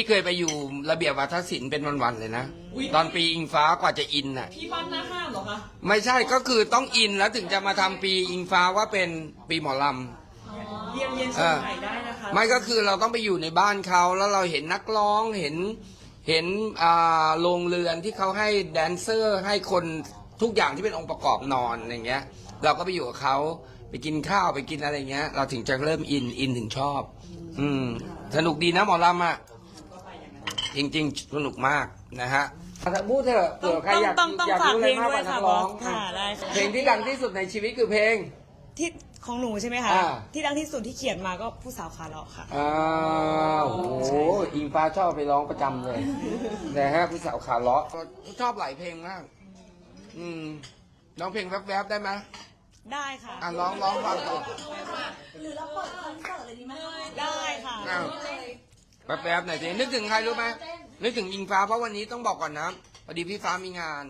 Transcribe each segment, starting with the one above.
ที่เคยไปอยู่ระเบียบวัฒนศิลป์เป็นวันๆเลยนะ ตอนปีอิงฟ้ากว่าจะอินน่ะพี่บ้านหน้าห้ามเหรอคะ ไม่ใช่ก็คือต้องอินแล้วถึงจะมาทำปีอิงฟ้าว่าเป็นปีหมอลเยี่ยมเยียนเชียงใหม่ได้นะคะำไม่ก็คือเราต้องไปอยู่ในบ้านเขาแล้วเราเห็นนักร้องเห็นเห็นอ่าโรงเรือนที่เขาให้แดนเซอร์ให้คนทุกอย่างที่เป็นองค์ประกอบนอนอย่างเงี้ย เราก็ไปอยู่กับเขาไปกินข้าวไปกินอะไรเงี้ย เราถึงจะเริ่มอินอินถึงชอบ อืม สนุกดีนะหมอลำอะ จริง ๆ สนุกมากนะฮะพูดเถอะเผื่อใครอยากต้องต้องอยากฝากรู้อะไรมากกว่าเพลงด้วยนัค่ะกร้องบอสค่ะได้ค่ะเพลงที่ดังที่สุดในชีวิตคือเพลง ที่ของหนูใช่ไหมคะอ่า ที่ดังที่สุดที่เขียนมาก็ผู้สาวขาเลาะค่ะ อ้าวโอ้โหอิงฟ้าชอบไปร้องประจำเลยนะฮะผู้สาวขาเลาะก็ชอบหลายเพลงมาก อืมร้องเพลงแวบๆได้ไหมได้ค่ะ อะร้องร้องฟังก่อนได้ค่ะ อ้าว แวบๆหน่อยสินึกถึงใครรู้ไหมนึกถึงอิงฟ้าเพราะวันนี้ต้องบอกก่อนนะพอดีพี่ฟ้ามีงาน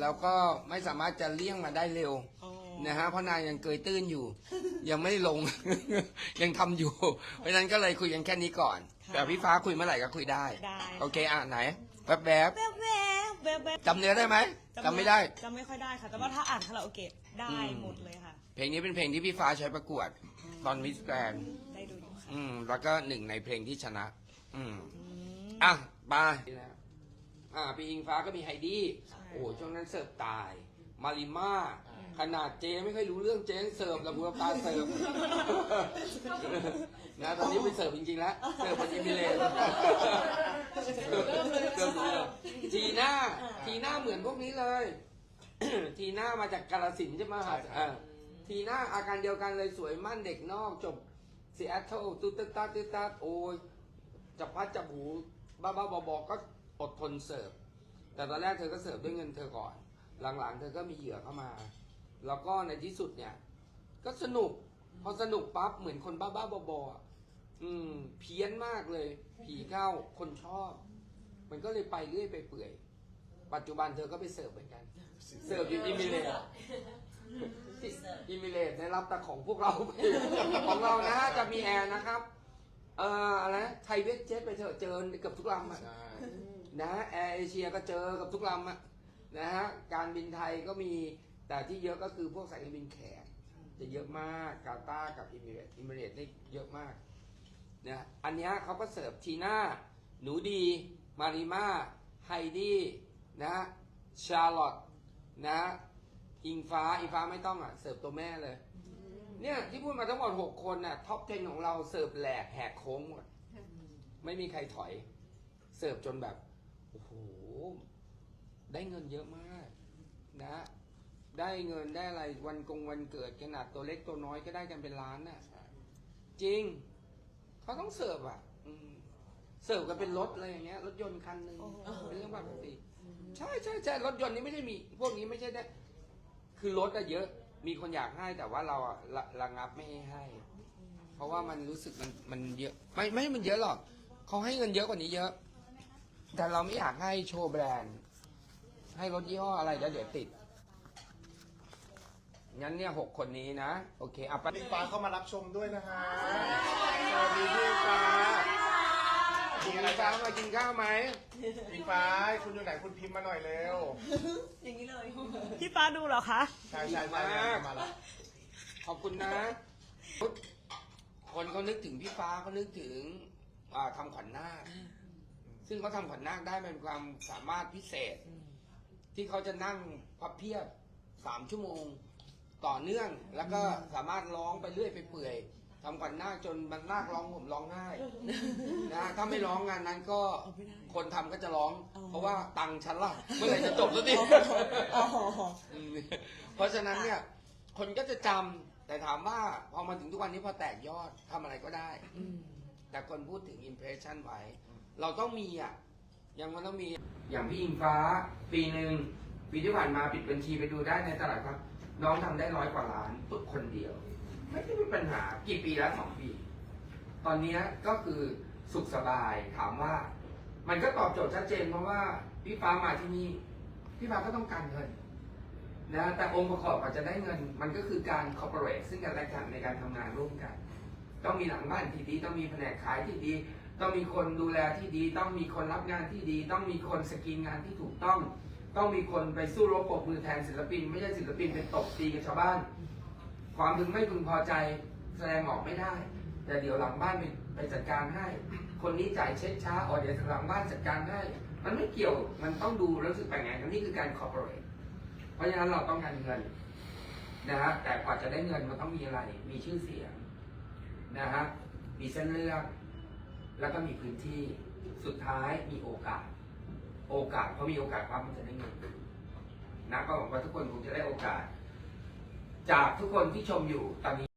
แล้วก็ไม่สามารถจะเลี่ยงมาได้เร็วอ๋อนะฮะเพราะนายยังเกยตื้นอยู่ ยังไม่ได้ลง ยังทำอยู่ เพราะฉะนั้นก็เลยคุยกันแค่นี้ก่อน แต่พี่ฟ้าคุยเมื่อไหร่ก็คุยได้ ได้ โอเคอะไหนแวบแวบแวบแวบแวบๆจำเนื้อได้ไหมจำไม่ได้ จำไม่ค่อยได้ค่ะ แต่ว่าถ้าอ่านคาราโอเกะได้อืม หมดเลยค่ะ เพลงนี้เป็นเพลงที่พี่ฟ้าใช้ประกวด ตอนมิสแกรนด์ได้ดูอยู่ค่ะ อืมแล้วก็หนึ่งในเพลงที่ชนะ อืมอืมอะไปอ่าพี่อิงฟ้าก็มีไฮดี้ โอ้โหช่วงนั้นเสิร์ฟตาย มาริมาขนาดเจไม่ค่อยรู้เรื่องเจยังเสิร์ฟระบุตาเสิร์ฟนะตอนนี้ไปเสิร์ฟจริงๆแล้วเสิร์ฟเป็นอิมิเลนเสิร์ฟเลยทีหน้าทีหน้าเหมือนพวกนี้เลย ทีหน้ามาจากกาลสินธุ์ใช่ไหมครับอ่าทีหน้าอาการเดียวกันเลยสวยมั่นเด็กนอกจบซีแอตเทิลตุ๊ดตุ๊ดตาตุ๊ดตาโอ้ย จับพัดจับหูบ้าบ้าบอบอก็อดทนเสิร์ฟ แต่ตอนแรกเธอก็เสิร์ฟด้วยเงินเธอก่อน หลังๆ เธอก็มีเหยื่อเข้ามา แล้วก็ในที่สุดเนี่ย ก็สนุก พอสนุกปั๊บเหมือนคนบ้าบ้าๆบอๆอะอืม เพี้ยนมากเลย ผีเข้าคนชอบ มันก็เลยไปเรื่อยไปเปื่อย ปัจจุบันเธอก็ไปเสิร์ฟเหมือนกัน เสิร์ฟอยู่อิมิเลตอิมิเลตได้รับแต่ของพวกเราไปของเรานะจะมีแอร์นะครับ เอ่ออะไรนะไทยเวสเจ็ตไปเถอะเจอเกือบทุกลำอะนะแอร์เอเชียก็เจอกับทุกลำอะนะฮะการบินไทยก็มีแต่ที่เยอะก็คือพวกสายการบินแขกจะเยอะมากกาตาร์กับอิมิเรตอิมิเรตนี่เยอะมากนะอันเนี้ยเขาก็เสิร์ฟทีน่าหนูดีมาริมาไฮดี้นะชาร์ลอตนะอิงฟ้าอิงฟ้าไม่ต้องอะเสิร์ฟตัวแม่เลย เนี่ยที่พูดมาทั้งหมดหกคนน่ะท็อป10ของเราเสิร์ฟแหลกแหกโค้งหมดไม่มีใครถอย เสิร์ฟจนแบบโอ้โหได้เงินเยอะมากนะ ได้เงินได้อะไรวันกงวันเกิดขนาดตัวเล็กตัวน้อยก็ได้กันเป็นล้านน่ะจริง เขาต้องเสิร์ฟอะอืมเสิร์ฟกันเป็นรถอะไรอย่างเงี้ยรถยนต์คันหนึ่งโอ้โหเป็นเรื่องปกติใช่ใช่ใช่รถยนต์นี้ไม่ได้มี พวกนี้ไม่ใช่ได้ คือรถอะเยอะ มีคนอยากให้แต่ว่าเราอะระระงับไม่ให้ให้ เพราะว่ามันรู้สึกมันมันเยอะ ไม่ไม่ให้มันเยอะหรอกเขาให้เงินเยอะกว่านี้เยอะ แต่เราไม่อยากให้โชว์แบรนด์ ให้รถยี่ห้ออะไรแล้วเดี๋ยวติดงั้นเนี่ยหกคนนี้นะ โอเคอะไป พี่ฟ้าเข้ามารับชมด้วยนะฮะ สวัสดีพี่ฟ้า กินข้าวมากินข้าวไหมพี่ฟ้าคุณอยู่ไหนคุณพิมพ์มาหน่อยเร็วพี่ฟ้าดูเหรอคะใช่ใช่ใช่เนี่ยมาแล้วขอบคุณนะ คนเขานึกถึงพี่ฟ้าเขานึกถึงอ่าทำขวัญนาคซึ่งเขาทำขวัญนาคได้มันเป็นความสามารถพิเศษ ที่เขาจะนั่งพับเพียบสามชั่วโมง ต่อเนื่องแล้วก็สามารถร้องไปเรื่อยไปเปื่อย ทำขวัญนาคจนมันนาคร้องผมร้องไห้นะถ้าไม่ร้องงานนั้นก็คนทำก็จะร้อง อ๋อ เพราะว่าตังค์ฉันล่ะเมื่อไหร่จะจบสักทีอ๋ออืมเพราะฉะนั้นเนี่ยคนก็จะจำแต่ถามว่าพอมาถึงทุกวันนี้พอแตกยอดทำอะไรก็ได้แต่คนพูดถึงอิมเพรสชันไว้ เราต้องมีอะยังมันต้องมีอย่างพี่อิงฟ้า ปีหนึ่งปีที่ผ่านมาปิดบัญชีไปดูได้ในตลาดครับ น้องทำได้ร้อยกว่าล้านปุ๊บคนเดียว ไม่ได้มีปัญหากี่ปีแล้วสองปี ตอนนี้ก็คือสุขสบายถามว่า มันก็ตอบโจทย์ชัดเจนเพราะว่าพี่ฟ้ามาที่นี่พี่ฟ้าก็ต้องการเงินนะแต่องค์ประกอบกว่าจะได้เงิน มันก็คือการ c o อ p o r a t e ซึ่งกันและกันในการทำงานร่วมกัน ต้องมีหลังบ้านที่ดี ต้องมีแผนกขายที่ดี ต้องมีคนดูแลที่ดี ต้องมีคนรับงานที่ดี ต้องมีคนสกรีนงานที่ถูกต้อง ต้องมีคนไปสู้รบปรบมือแทนศิลปิน ไม่ใช่ศิลปินเป็นตบตีกับชาวบ้าน ความพึงไม่พึงพอใจแสดงออกไม่ได้ แต่เดี๋ยวหลังบ้านไปไปจัดการให้ คนนี้จ่ายเช็คช้าอ๋อเดี๋ยวหลังบ้านจัดการให้ มันไม่เกี่ยวมันต้องดูรู้สึกแปลงไงกันนี่คือการคอร์ปอเรทเพราะฉะนั้นเราต้องการเงินนะฮะแต่กว่าจะได้เงินมันต้องมีอะไร มีชื่อเสียงนะฮะมีเส้นเรื่องแล้วก็มีพื้นที่สุดท้ายมีโอกาส โอกาสเพราะมีโอกาสปั๊บมันจะได้เงินนะก็หวังว่าทุกคนคงจะได้โอกาส จากทุกคนที่ชมอยู่ตอนนี้